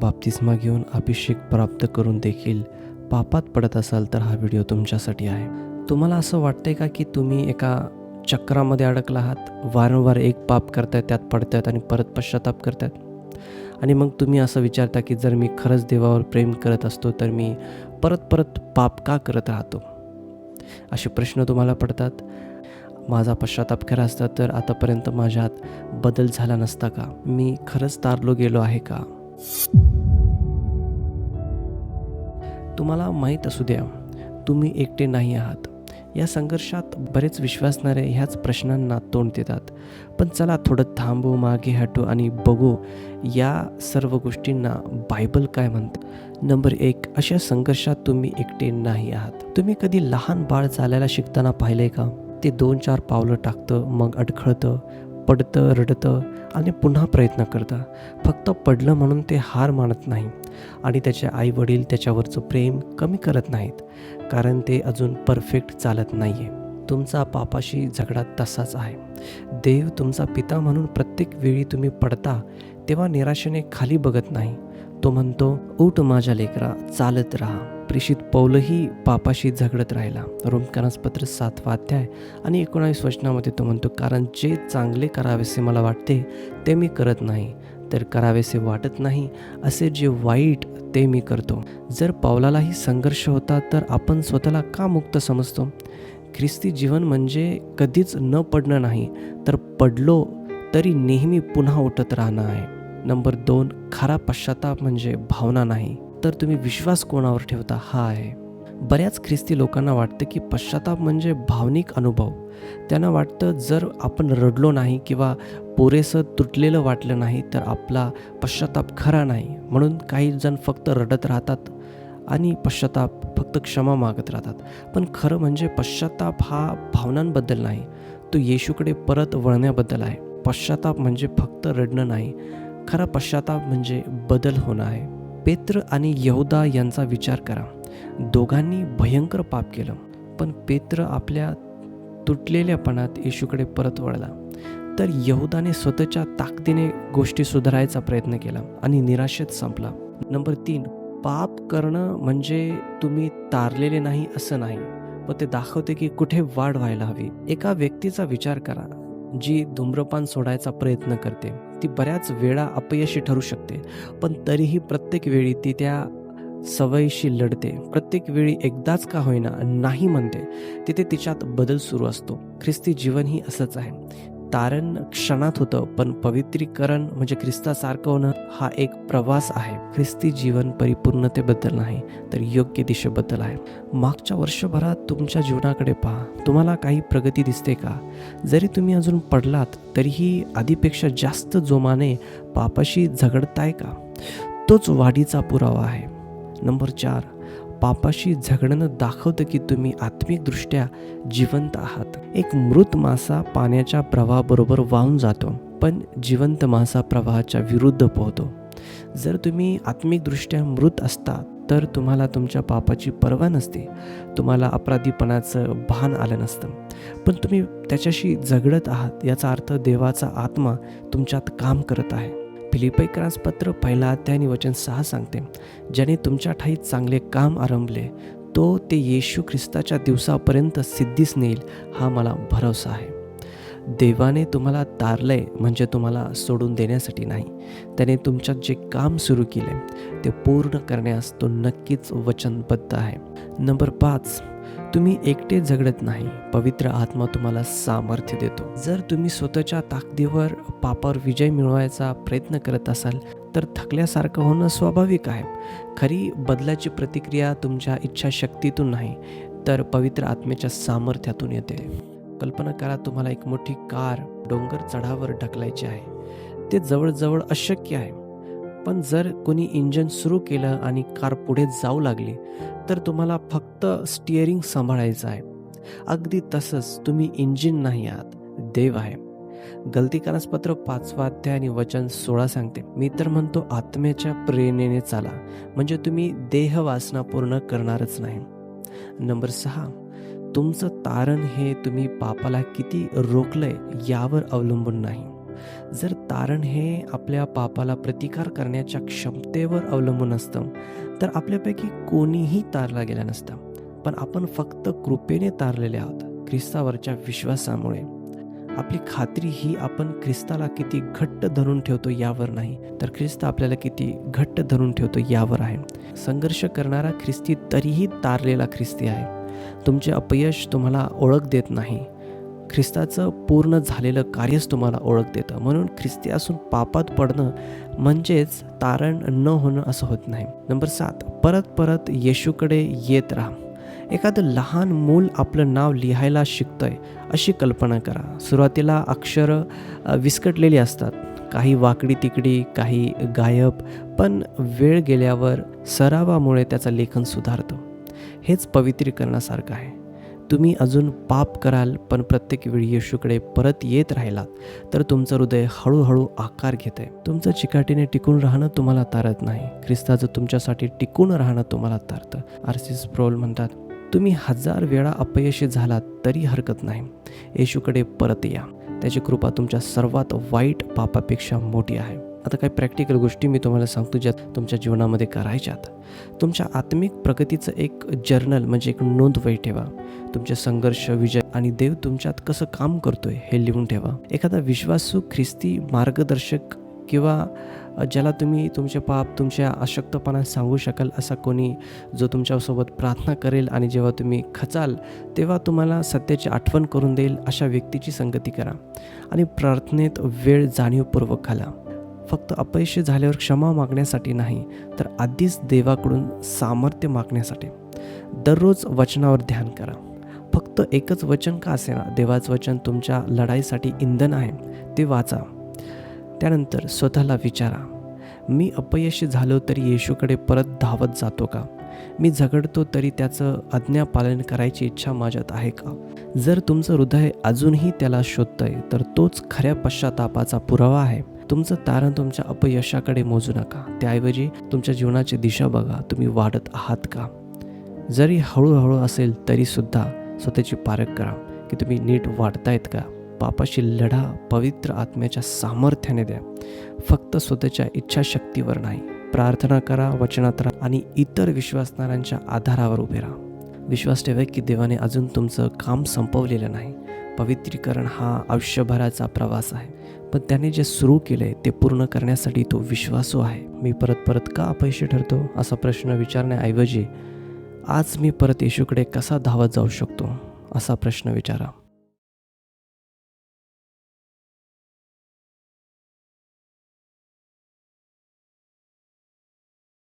बाप्तिस्मा घेऊन अभिषेक प्राप्त करून देखील पापात पडत असाल तर हा व्हिडिओ तुमच्यासाठी आहे. तुम्हाला असं वाटतंय का की तुम्ही एका चक्रामध्ये अडकला आहात? वारंवार एक पाप करतायत त्यात पडतायत आणि परत पश्चाताप करतायत? आणि मग तुम्ही असं विचारता की जर मी खरंच देवावर प्रेम करत असतो तर मी परत परत पाप का करत राहतो? असे प्रश्न तुम्हाला पडतात. माझा पश्चाताप खरा असता तर आतापर्यंत माझ्यात बदल झाला नसता का? मी खरंच तारलो गेलो आहे का? तुम्हाला माहीत असू द्या तुम्ही एकटे नाही आहात. या संघर्षात बरेच विश्वासणारे ह्याच प्रश्नांना तोंड देतात. पण चला थोडं थांबू मागे हटू आणि बघू या सर्व गोष्टींना बायबल काय म्हणतं? नंबर एक अशा संघर्षात तुम्ही एकटे नाही आहात. तुम्ही कधी लहान बाळ चालायला शिकताना पाहिलंय का? ते दोन चार पावलं टाकतं मग अडखळतं पडतं रडतं आणि पुन्हा प्रयत्न करतं. फक्त पडलं म्हणून ते हार मानत नाही. आणि त्याचे आई वडील त्याच्यावरचं प्रेम कमी करत नाहीत कारण ते अजून परफेक्ट चालत नाही आहे तुमचा पापाशी झगडा तसाच आहे. देव तुमचा पिता म्हणून प्रत्येक वेळी तुम्ही पडता तेव्हा निराशेने खाली बघत नाही. तो म्हणतो उठ माझ्या लेकरा चालत राहा. प्रेषित पौलही पापाशी झगडत राहिला. रोमकानासपत्र सातवा अध्याय आणि एकोणावीस वचनामध्ये तो म्हणतो कारण जे चांगले करावेसे मला वाटते ते मी करत नाही. तर करावेसे वाटत नाही असे जे वाईट ते मी करतो. जर पावलालाही संघर्ष होता तर आपण स्वतःला का मुक्त समजतो? ख्रिस्ती जीवन म्हणजे कधीच न पडणं नाही तर पडलो तरी नेहमी पुन्हा उठत राहणं आहे. नंबर दोन खरा पश्चाताप म्हणजे भावना नाही. तर तुम्ही विश्वास कोणावर ठेवता? हा आहे. बऱ्याच ख्रिस्ती लोकांना वाटतं की पश्चाताप म्हणजे भावनिक अनुभव. त्यांना वाटतं जर आपण रडलो नाही किंवा पुरेसं तुटलेलं वाटलं नाही तर आपला पश्चाताप खरा नाही. म्हणून काही जण फक्त रडत राहतात आणि पश्चाताप फक्त क्षमा मागत राहतात. पण खरं म्हणजे पश्चाताप हा भावनांबद्दल नाही. तो येशूकडे परत वळण्याबद्दल आहे. पश्चाताप म्हणजे फक्त रडणं नाही. खरा पश्चाताप म्हणजे बदल होणं आहे. पेत्र आणि यहुदा यांचा विचार करा. दोघांनी भयंकर पाप केलं. पण पेत्र आपल्या तुटलेल्यापणात येशूकडे परत वळला. तर यहुदाने स्वतःच्या ताकदीने गोष्टी सुधारायचा प्रयत्न केला आणि निराशेत संपला. नंबर तीन पाप करणं म्हणजे तुम्ही तारलेले नाही असं नाही व ते दाखवते की कुठे वाढ व्हायला हवी. एका व्यक्तीचा विचार करा जी धूम्रपान सोडायचा प्रयत्न करते. ती बऱ्याच वेळा अपयशी ठरू शकते पण तरीही प्रत्येक वेळी ती त्या सवयीशी लढते. प्रत्येक वेळी एकदाच का होईना नाही म्हणते. तिथे तिच्यात बदल सुरू असतो. ख्रिस्ती जीवन ही असंच आहे. तारण क्षणात होतं पण पवित्रीकरण म्हणजे ख्रिस्तासारखं होणं हा एक प्रवास आहे. ख्रिस्ती जीवन परिपूर्णतेबद्दल नाही तर योग्य दिशेबद्दल आहे. मागच्या वर्षभरात तुमच्या जीवनाकडे पहा. तुम्हाला काही प्रगती दिसते का? जरी तुम्ही अजून पडलात तरीही आधीपेक्षा जास्त जोमाने पापाशी झगडताय का? तोच वाढीचा पुरावा आहे. नंबर चार पापाशी झगडणं दाखवतं की तुम्ही आत्मिकदृष्ट्या जिवंत आहात. एक मृत मासा पाण्याच्या प्रवाहाबरोबर वाहून जातो पण जिवंत मासा प्रवाहाच्या विरुद्ध पोहतो. जर तुम्ही आत्मिकदृष्ट्या मृत असता तर तुम्हाला तुमच्या पापाची पर्वा नसते. तुम्हाला अपराधीपणाचं भान आलं नसतं. पण तुम्ही त्याच्याशी झगडत आहात याचा अर्थ देवाचा आत्मा तुमच्यात काम करत आहे. फिलिपैकरांस पत्र पहिला अध्याय आणि वचन सहा सांगते. ज्याने तुमच्या ठाईत चांगले काम आरंभले तो ते येशू ख्रिस्ताच्या दिवसापर्यंत सिद्धीस नेईल हा मला भरोसा आहे. देवाने तुम्हाला तारलंय म्हणजे तुम्हाला सोडून देण्यासाठी नाही. त्याने तुमच्यात जे काम सुरू केले ते पूर्ण करण्यास तो नक्कीच वचनबद्ध आहे. नंबर पाच तुम्ही एकटे झगडत नाही. पवित्र आत्मा तुम्हाला सामर्थ्य देतो. जर तुम्ही स्वतःच्या ताकदीवर पापावर विजय मिळवायचा प्रयत्न करत असाल तर थकल्यासारखं होणं स्वाभाविक आहे. खरी बदलाची प्रतिक्रिया तुमच्या इच्छाशक्तीतून नाही तर पवित्र आत्म्याच्या सामर्थ्यातून येते. कल्पना करा तुम्हाला एक मोठी कार डोंगर चढावर ढकलायची आहे. ते जवळजवळ अशक्य आहे. पण जर कोणी इंजन सुरू केलं आणि कार पुढे जाऊ लागली तर तुम्हाला फक्त स्टिअरिंग सांभाळायचं आहे. अगदी तसंच तुम्ही इंजिन नाही आहात देव आहे. गलतीकारास पत्र पाचवा अध्याय आणि वचन सोळा सांगते. मी तर म्हणतो आत्म्याच्या प्रेरणेने चाला. म्हणजे तुम्ही देह वासना पूर्ण करणारच नाही. नंबर सहा. तुमचं तारण हे तुम्ही पापाला किती रोखलंय यावर अवलंबून नाही. जर तारण हे आपल्या पापाला प्रतिकार करण्याच्या क्षमतेवर अवलंबून असतं तर आपल्यापैकी कोणीही तारला गेला नसता. पण आपण फक्त कृपेने तारलेले आहोत ख्रिस्तावरच्या विश्वासामुळे. आपली खात्री ही आपण ख्रिस्ताला किती घट्ट धरून ठेवतो यावर नाही तर ख्रिस्त आपल्याला किती घट्ट धरून ठेवतो यावर आहे. संघर्ष करणारा ख्रिस्ती तरीही तारलेला ख्रिस्ती आहे. तुमचे अपयश तुम्हाला ओळख देत नाही. ख्रिस्ताचं पूर्ण झालेलं कार्यच तुम्हाला ओळख देतं. म्हणून ख्रिस्ती असून पापात पडणं म्हणजेच तारण न होणं असं होत नाही. नंबर सात परत परत येशूकडे येत राहा. एखादं लहान मूल आपलं नाव लिहायला शिकतंय अशी कल्पना करा. सुरुवातीला अक्षरं विस्कटलेली असतात. काही वाकडी तिकडी काही गायब पण वेळ गेल्यावर सरावामुळे त्याचं लेखन सुधारतं. हेच पवित्रीकरणासारखं आहे. तुम्ही अजून पाप कराल पण प्रत्येक वेळी येशूकडे परत येत राहिलात तर तुमचं हृदय हळूहळू आकार घेते तुमचं चिकाटीने टिकून राहणं तुम्हाला तारत नाही. ख्रिस्ताचं तुमच्यासाठी टिकून राहणं तुम्हाला तारतं. आरसीस प्रोल म्हणतात तुम्ही हजार वेळा अपयशी झालात तरी हरकत नाही. येशूकडे परत या. त्याची कृपा तुमच्या सर्वात वाईट पापापेक्षा मोठी आहे. आता काही प्रॅक्टिकल गोष्टी मी तुम्हाला सांगतो ज्या तुमच्या जीवनामध्ये करायच्यात. तुमच्या आत्मिक प्रगतीचं एक जर्नल म्हणजे एक नोंदवही ठेवा. तुमचे संघर्ष विजय आणि देव तुमच्यात कसं काम करतोय हे लिहून ठेवा. एखादा विश्वासू ख्रिस्ती मार्गदर्शक किंवा ज्याला तुम्ही तुमचे पाप तुमच्या अशक्तपणा सांगू शकाल असा कोणी जो तुमच्यासोबत प्रार्थना करेल आणि जेव्हा तुम्ही खचाल तेव्हा तुम्हाला सत्याची आठवण करून देईल अशा व्यक्तीची संगती करा. आणि प्रार्थनेत वेळ जाणीवपूर्वक घाला. फक्त अपयशी झाल्यावर क्षमा मागण्यासाठी नाही तर आधीच देवाकडून सामर्थ्य मागण्यासाठी. दररोज वचनावर ध्यान करा. फक्त एकच वचन का असेना? देवाचं वचन तुमच्या लढाईसाठी इंधन आहे ते वाचा. त्यानंतर स्वतःला विचारा मी अपयशी झालो तरी येशूकडे परत धावत जातो का? मी झगडतो तरी त्याचं आज्ञापालन करायची इच्छा माझ्यात आहे का? जर तुमचं हृदय अजूनही त्याला शोधतंय तर तोच खऱ्या पश्चातापाचा पुरावा आहे. तुमचं तारण तुमच्या अपयशाकडे मोजू नका. त्याऐवजी तुमच्या जीवनाची दिशा बघा. तुम्ही वाढत आहात का? जरी हळूहळू असेल तरीसुद्धा स्वतःची पारख करा की तुम्ही नीट वाढतायत का? पापाशी लढा पवित्र आत्म्याच्या सामर्थ्याने द्या. फक्त स्वतःच्या इच्छाशक्तीवर नाही. प्रार्थना करा वचनात राहा आणि इतर विश्वासणाऱ्यांच्या आधारावर उभे राहा. विश्वास ठेवा की देवाने अजून तुमचं काम संपवलेलं नाही. पवित्रीकरण हा आयुष्यभराचा प्रवास आहे. पण त्याने जे सुरू केले ते पूर्ण करण्यासाठी तो विश्वासू आहे. मी परत परत का अपयशी ठरतो? असा प्रश्न विचारण्याऐवजी आज मी परत येशूकडे कसा धावत जाऊ शकतो? असा प्रश्न विचारा.